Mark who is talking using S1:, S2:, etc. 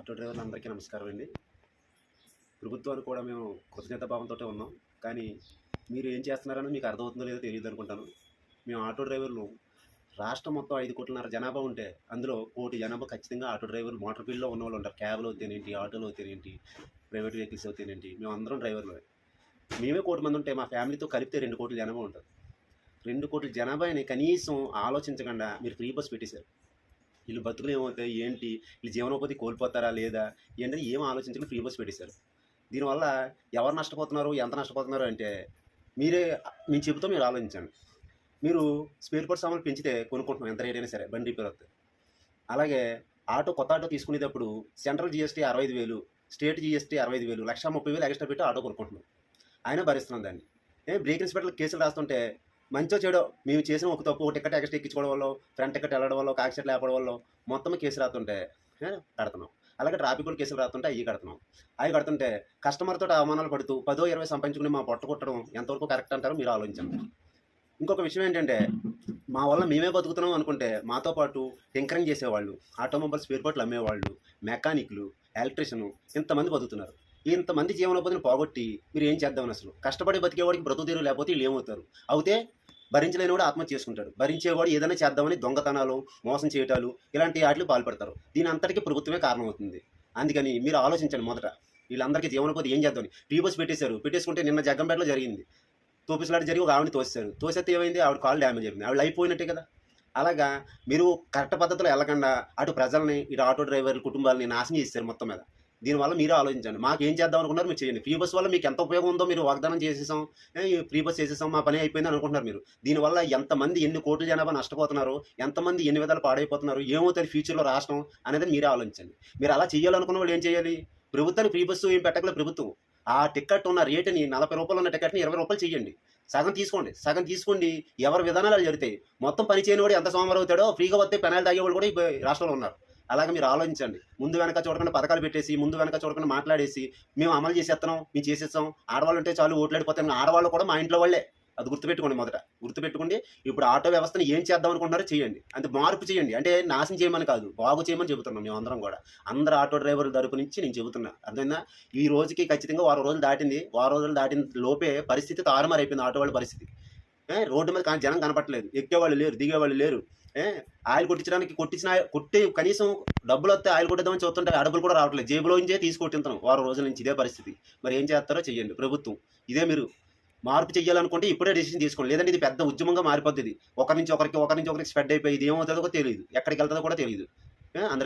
S1: Auto డ్రైవర్లు అందరికీ నమస్కారం అండి. ప్రభుత్వానికి కూడా మేము కృతజ్ఞత భావంతో ఉన్నాం. కానీ మీరు ఏం చేస్తున్నారని మీకు అర్థమవుతుందో లేదో తెలియదు అనుకుంటాను. మేము ఆటో డ్రైవర్లు. రాష్ట్రం మొత్తం ఐదు కోట్లన్నర జనాభా ఉంటే అందులో కోటి జనాభా ఖచ్చితంగా ఆటో డ్రైవర్లు మోటార్ ఫీల్డ్లో ఉన్న వాళ్ళు ఉంటారు. క్యాబ్లు అవుతేనేంటి ఆటోలు అవుతేనేంటి ప్రైవేట్ వెహికల్స్ అవుతేనేంటి మేము అందరం డ్రైవర్లు. మేమే కోటి మంది ఉంటే మా ఫ్యామిలీతో కలిపితే రెండు కోట్ల జనాభా ఉంటుంది. రెండు కోట్ల జనాభాని కనీసం ఆలోచించకుండా మీరు ఫ్రీ బస్ పెట్టేశారు. వీళ్ళు బతుకులు ఏమవుతాయి? ఏంటి? వీళ్ళు జీవనోపాధి కోల్పోతారా లేదా? ఏంటని ఏం ఆలోచించుకుని ఫ్రీ బస్ పెట్టేశారు. దీనివల్ల ఎవరు నష్టపోతున్నారు? ఎంత నష్టపోతున్నారు అంటే మీరే మేము చెబుతాం మీరు ఆలోచించండి. మీరు స్పేర్ పార్ట్స్ సామాన్లు పెంచితే కొనుక్కుంటున్నాం ఎంత రేట్ అయినా సరే బండి రిపేర్ అవుతుంది అలాగే ఆటో కొత్త ఆటో తీసుకునేటప్పుడు సెంట్రల్ జిఎస్టీ అరవై ఐదు వేలు స్టేట్ జిఎస్టీ అరవై ఐదు వేలు లక్ష ముప్పై వేలు ఎక్స్ట్రా పెట్టి ఆటో కొనుక్కుంటున్నాం. అయినా భరిస్తున్నాం దాన్ని. బ్రేక్ ఇన్స్పెక్టర్ కేసులు రాస్తుంటే మంచో చెడో మేము చేసిన ఒక తప్పు ఒక టికెట్ ఎక్స్ట్రా ఎక్కించుకోవడం వల్ల ఫ్రంట్ టికెట్ వెళ్ళడం వల్ల కాక్ లేపడం వల్ల మొత్తం కేసు రాస్తుంటే కడుతున్నాం. అలాగే ట్రాఫిక్ కూడా కేసులు రాస్తుంటే అవి కడుతున్నాం. అవి కడుతుంటే కస్టమర్తో అవమానాలు పడుతూ పదో ఇరవై సంపాదించుకుని మా పొట్ట కొట్టడం ఎంతవరకు కరెక్ట్ అంటారో మీరు ఆలోచించండి. ఇంకొక విషయం ఏంటంటే మా వల్ల మేమే బతుకుతున్నాం అనుకుంటే మాతో పాటు టింకరింగ్ చేసేవాళ్ళు ఆటోమొబైల్స్ స్పేర్ పార్ట్లు అమ్మేవాళ్ళు మెకానిక్లు ఎలక్ట్రీషియన్ ఇంతమంది బతుకుతున్నారు. ఇంతమంది జీవనోపాధిని పోగొట్టి మీరు ఏం చేద్దామని అసలు? కష్టపడి బతికేవాడికి బ్రతుకు తీరు లేకపోతే వీళ్ళు ఏమవుతారు? అవుతే భరించలేని కూడా ఆత్మహత్య చేసుకుంటాడు. భరించేవాడు ఏదైనా చేద్దామని దొంగతనాలు మోసం చేయటాలు ఇలాంటి వాటికి పాల్పడతారు. దీని అంతటికీ ప్రభుత్వమే కారణమవుతుంది. అందుకని మీరు ఆలోచించండి మొదట. వీళ్ళందరికీ జీవనోపాధి ఏం చేద్దామని. ఫ్రీ పెట్టేశారు. పెట్టేసుకుంటే నిన్న జగ్గంపేటలో జరిగింది. తోపిసలాట జరిగి ఒక ఆవిడని తోసేశారు. తోసేస్తే ఏమైంది? ఆవిడ కాలు డ్యామేజ్ అయిపోయింది. ఆవిడ అయిపోయినట్టే కదా. అలాగా మీరు కరెక్ట్ పద్ధతిలో వెళ్ళకుండా అటు ప్రజల్ని ఇటు ఆటో డ్రైవర్ల కుటుంబాలని నాశనం చేస్తారు మొత్తం మీద. దీనివల్ల మీరు ఆలోచించండి. మాకు ఏం చేద్దాం అనుకున్నారు మీరు చేయండి. ఫ్రీ బస్ వల్ల మీకు ఎంత ఉపయోగం ఉందో మీరు వాగ్దానం చేసేసాం. ఫ్రీ బస్ చేసేసాం మా పని అయిపోయింది అనుకుంటున్నారు మీరు. దీనివల్ల ఎంతమంది ఎన్ని కోట్ల జనాభా నష్టపోతున్నారు ఎంతమంది ఎన్ని విధాలు పాడైపోతున్నారు ఏమవుతుంది ఫ్యూచర్లో రాష్ట్రం అనేది మీరే ఆలోచించండి. మీరు అలా చేయాలనుకున్న వాళ్ళు ఏం చేయాలి? ప్రభుత్వానికి ఫ్రీ బస్సు ఏం పెట్టగల ప్రభుత్వం. ఆ టికెట్ ఉన్న రేటుని నలభై రూపాయలు ఉన్న టికెట్ని ఇరవై రూపాయలు చేయండి. సగం తీసుకోండి. సగం తీసుకోండి. ఎవరి విధానాలు జరుగుతాయి మొత్తం పని చేయని వాడు ఎంత సోమవారం అవుతాడో ఫ్రీగా వస్తే పెనాలు తాగేవాడు కూడా రాష్ట్రంలో ఉన్నారు. అలాగే మీరు ఆలోచించండి. ముందు వెనక చూడకుండా పథకాలు పెట్టేసి ముందు వెనక చూడకుండా మాట్లాడేసి మేము అమలు చేసేస్తున్నాం మేము చేసేస్తాం. ఆడవాళ్ళు ఉంటే చాలు ఓట్లాడిపోతాం ఆడవాళ్ళు కూడా మా ఇంట్లో వాళ్ళే. అది గుర్తుపెట్టుకోండి మొదట. గుర్తుపెట్టుకోండి ఇప్పుడు ఆటో వ్యవస్థను ఏం చేద్దాం అనుకుంటున్నారో చేయండి. అంటే మార్పు చేయండి. అంటే నాశనం చేయమని కాదు బాగు చేయమని చెబుతున్నాం మేము అందరం కూడా. అందరు ఆటో డ్రైవర్ల తరపు నుంచి నేను చెబుతున్నా. అర్థమైనా ఈ రోజుకి ఖచ్చితంగా వారం రోజులు దాటింది. వారం రోజులు దాటిన లోపే పరిస్థితి తారుమారైపోయింది ఆటో వాళ్ళ పరిస్థితి. రోడ్డు మీద కానీ జనం కనపట్లేదు ఎక్కేవాళ్ళు లేరు దిగేవాళ్ళు లేరు. ఆయిల్ కొట్టించడానికి కొట్టించిన కొట్టి కనీసం డబ్బులు వస్తే ఆయిల్ కొట్టేద్దామని చూస్తుంటే ఆ కూడా రావట్లేదు. జేబులో నుంచే తీసుకొట్టింతాం వారం రోజుల నుంచి ఇదే పరిస్థితి. మరి ఏం చేస్తారో చెయ్యండి ప్రభుత్వం. ఇదే మీరు మార్పు చేయాలనుకుంటే ఇప్పుడే డెసిషన్ తీసుకోండి. లేదంటే ఇది పెద్ద ఉద్యమంగా మారిపోతుంది ఒకరి నుంచి ఒకరికి ఒకరి నుంచి ఒకరికి స్ప్రెడ్ అయిపోయి ఇది ఏమవుతుందో తెలియదు. ఎక్కడికి వెళ్తుందో కూడా తెలియదు. అందరికీ